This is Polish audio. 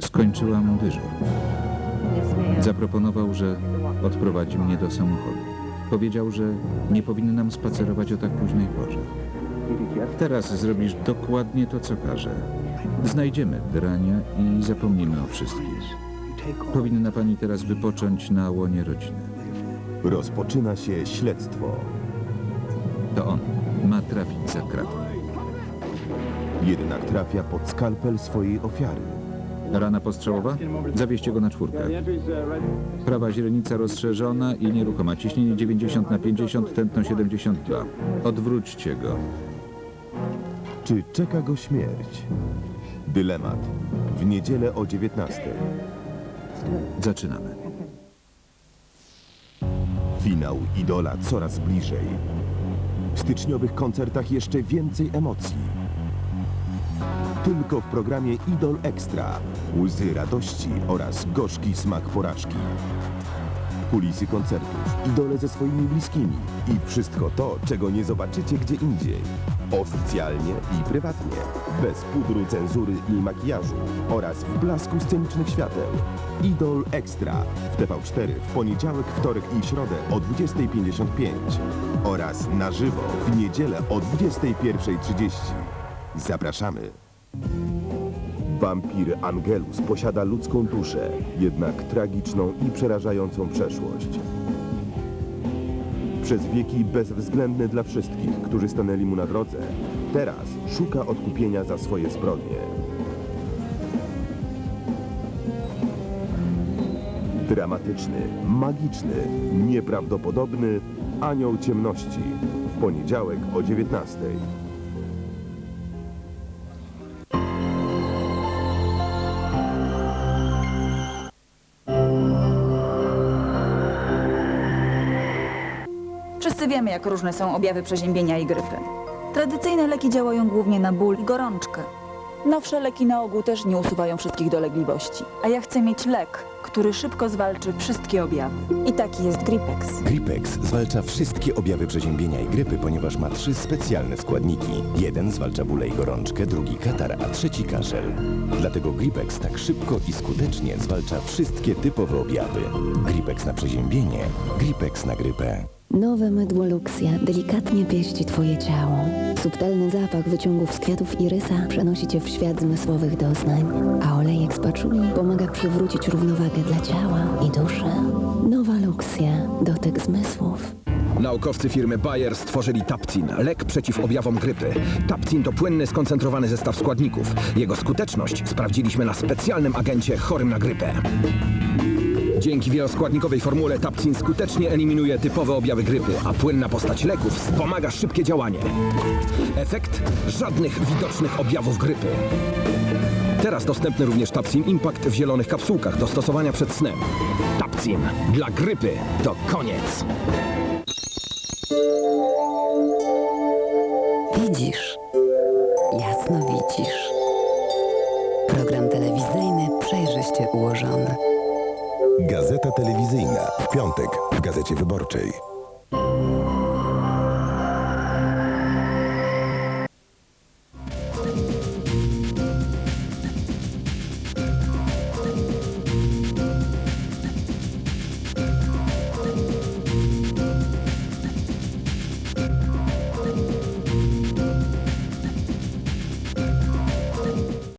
Skończyłam dyżur. Zaproponował, że odprowadzi mnie do samochodu. Powiedział, że nie powinnam spacerować o tak późnej porze. Teraz zrobisz dokładnie to, co każe. Znajdziemy drania i zapomnimy o wszystkim. Powinna pani teraz wypocząć na łonie rodziny. Rozpoczyna się śledztwo. To on ma trafić za kratę. Jednak trafia pod skalpel swojej ofiary. Rana postrzałowa? Zawieźcie go na czwórkę. Prawa źrenica rozszerzona i nieruchoma. Ciśnienie 90 na 50, tętno 72. Odwróćcie go. Czy czeka go śmierć? Dylemat. W niedzielę o 19. Zaczynamy. Finał Idola coraz bliżej. W styczniowych koncertach jeszcze więcej emocji. Tylko w programie Idol Extra. Łzy radości oraz gorzki smak porażki. Kulisy koncertów, idole ze swoimi bliskimi i wszystko to, czego nie zobaczycie gdzie indziej. Oficjalnie i prywatnie, bez pudru, cenzury i makijażu oraz w blasku scenicznych świateł. Idol Extra w TV4 w poniedziałek, wtorek i środę o 20.55 oraz na żywo w niedzielę o 21.30. Zapraszamy. Wampir Angelus posiada ludzką duszę, jednak tragiczną i przerażającą przeszłość. Przez wieki bezwzględny dla wszystkich, którzy stanęli mu na drodze, teraz szuka odkupienia za swoje zbrodnie. Dramatyczny, magiczny, nieprawdopodobny Anioł Ciemności w poniedziałek o 19. Wszyscy wiemy, jak różne są objawy przeziębienia i grypy. Tradycyjne leki działają głównie na ból i gorączkę. Nowsze leki na ogół też nie usuwają wszystkich dolegliwości. A ja chcę mieć lek, który szybko zwalczy wszystkie objawy. I taki jest Gripex. Gripex zwalcza wszystkie objawy przeziębienia i grypy, ponieważ ma trzy specjalne składniki. Jeden zwalcza bóle i gorączkę, drugi katar, a trzeci kaszel. Dlatego Gripex tak szybko i skutecznie zwalcza wszystkie typowe objawy. Gripex na przeziębienie, Gripex na grypę. Nowe mydło Luxia delikatnie pieści Twoje ciało. Subtelny zapach wyciągów z kwiatów irysa przenosi Cię w świat zmysłowych doznań, a olejek z paczuli pomaga przywrócić równowagę dla ciała i duszy. Nowa Luxia, dotyk zmysłów. Naukowcy firmy Bayer stworzyli Tapcin, lek przeciw objawom grypy. Tapcin to płynny, skoncentrowany zestaw składników. Jego skuteczność sprawdziliśmy na specjalnym agencie chorym na grypę. Dzięki wieloskładnikowej formule Tapcin skutecznie eliminuje typowe objawy grypy, a płynna postać leków wspomaga szybkie działanie. Efekt? Żadnych widocznych objawów grypy. Teraz dostępny również Tapcin Impact w zielonych kapsułkach do stosowania przed snem. Tapcin dla grypy to koniec. Widzisz. Jasno widzisz. Program telewizyjny przejrzyście ułożony. Gazeta telewizyjna w piątek w Gazecie Wyborczej.